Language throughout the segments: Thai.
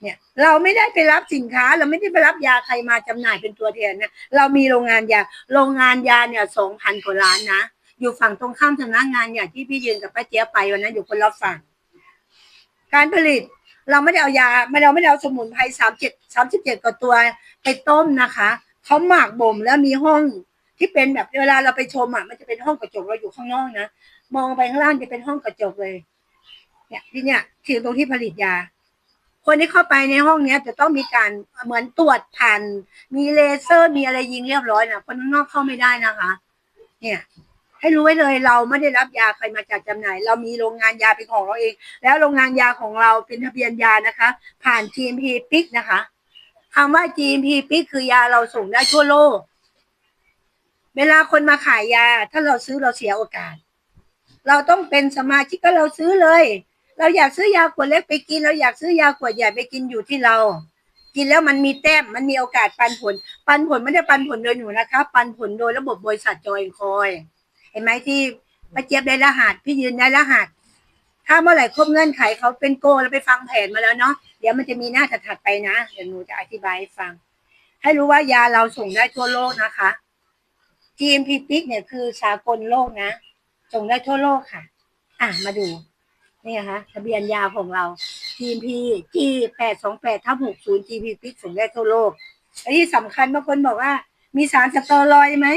เนี่ยเราไม่ได้ไปรับสินค้า เราไม่ได้ไปรับยาใครมาจำหน่ายเป็นตัวแทนนะเรามีโรงงานยา โรงงานยาเนี่ยสองพันกว่าล้านนะอยู่ฝั่งตรงข้ามสำนักงานอย่างที่พี่ยืนกับป้าเจี๊ยบไปวันนั้นอยู่คนละฝั่งการผลิตเราไม่ได้เอายาไม่เราไม่ได้เอาสมุนไพรสามเจ็ดสามสิบเจ็ดกว่าตัวไปต้มนะคะเขาหมักบ่มแล้วมีห้องที่เป็นแบบเวลาเราไปชมอะมันจะเป็นห้องกระจกเราอยู่ข้างนอกนะมองไปข้างล่างจะเป็นห้องกระจกเลย เนี่ยที่เนี่ยคือตรงที่ผลิตยา คนที่เข้าไปในห้องเนี้ยจะต้องมีการเหมือนตรวจผ่านมีเลเซอร์มีอะไรยิงเรียบร้อยนะคนข้างนอกเข้าไม่ได้นะคะ เนี่ยให้รู้ไว้เลยเราไม่ได้รับยาใครมาจากจำหน่าย เรามีโรงงานยาเป็นของเราเอง แล้วโรงงานยาของเราเป็นทะเบียนยานะคะ ผ่าน GMP ปิกนะคะคำว่า GMP ปิกคือยาเราส่งได้ทั่วโลก เวลาคนมาขายยา ถ้าเราซื้อเราเสียโอกาส เราต้องเป็นสมาชิกก็เราซื้อเลย เราอยากซื้อยาขวดเล็กไปกิน เราอยากซื้อยาขวดใหญ่ไปกินอยู่ที่เรา กินแล้วมันมีแต้มมันมีโอกาสปันผล ปันผลไม่ได้ปันผลโดยหนูนะคะ ปันผลโดยระบบบริษัทจอยคอย เห็นไหมที่ป้าเจี๊ยบได้รหัสพี่ยืนได้รหัส ถ้าเมื่อไหร่ครบเงื่อนไขเขาเป็นโกเราไปฟังแผนมาแล้วเนาะเดี๋ยวมันจะมีหน้าถัดไปนะเดี๋ยวหนูจะอธิบายให้ฟัง ให้รู้ว่ายาเราส่งได้ทั่วโลกนะคะ GMP ปิกเนี่ยคือสากลโลกนะ ส่งได้ทั่วโลกค่ะ อะมาดู นี่นะคะทะเบียนยาของเรา GMP G แปดสองแปดทับหกศูนย์ GMP ปิกส่งได้ทั่วโลกและที่สำคัญบางคนบอกว่า มีสารสเตอรอยไหม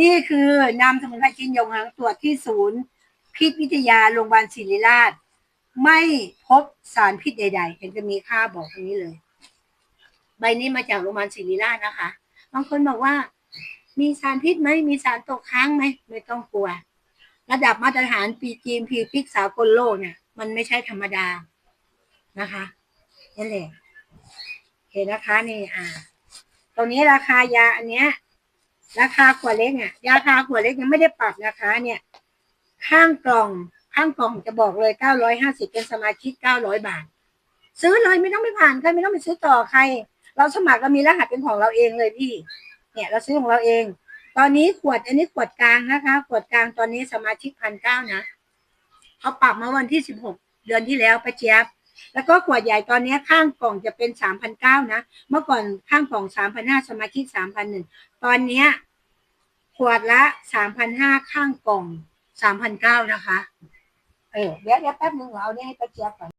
นี่คือนำสมุนไพรจีนยงหางตรวจที่ศูนย์ พิษวิทยาโรงพยาบาลศิริราช ไม่พบสารพิษใด ๆ เห็นจะมีค่าบอกตรงนี้เลย ใบนี้มาจากโรงพยาบาลศิริราชนะคะ บางคนบอกว่า มีสารพิษไหม มีสารตกค้างไหม ไม่ต้องกลัว ระดับมาตรฐานปีจีมพีพิกสากลโลกเนี่ย มันไม่ใช่ธรรมดานะคะนั่นแหละเห็นนะคะนี่อ่า ตรงนี้ราคายาอันเนี้ย ราคาขวดเล็กเนี่ยราคาขวดเล็กยังไม่ได้ปรับนะคะ เนี่ย ข้างกล่องข้างกล่องจะบอกเลยเก้าร้อยห้าสิบเป็นสมาชิกเก้าร้อยบาท ซื้อเลยไม่ต้องไปผ่านใครไม่ต้องไปซื้อต่อใคร เราสมัครเรามีรหัสเป็นของเราเองเลยพี่ เนี่ย เราซื้อของเราเอง ตอนนี้ขวดอันนี้ขวดกลางนะคะขวดกลางตอนนี้สมาชิกพันเก้านะเขาปรับมาวันที่สิบหกเดือนที่แล้วป้าเจี๊ยบแล้วก็ขวดใหญ่ตอนนี้ข้างกล่องจะเป็นสามพันเก้านะ เมื่อก่อนข้างกล่องสามพันห้าสมาชิกสามพันหนึ่งตอนนี้ขวดละสามพันห้าข้างกล่องสามพันเก้านะคะ เออเดี๋ยวเดี๋ยวแป๊บนึงเราเอาเนี่ยให้ป้าเจี๊ยบก่อน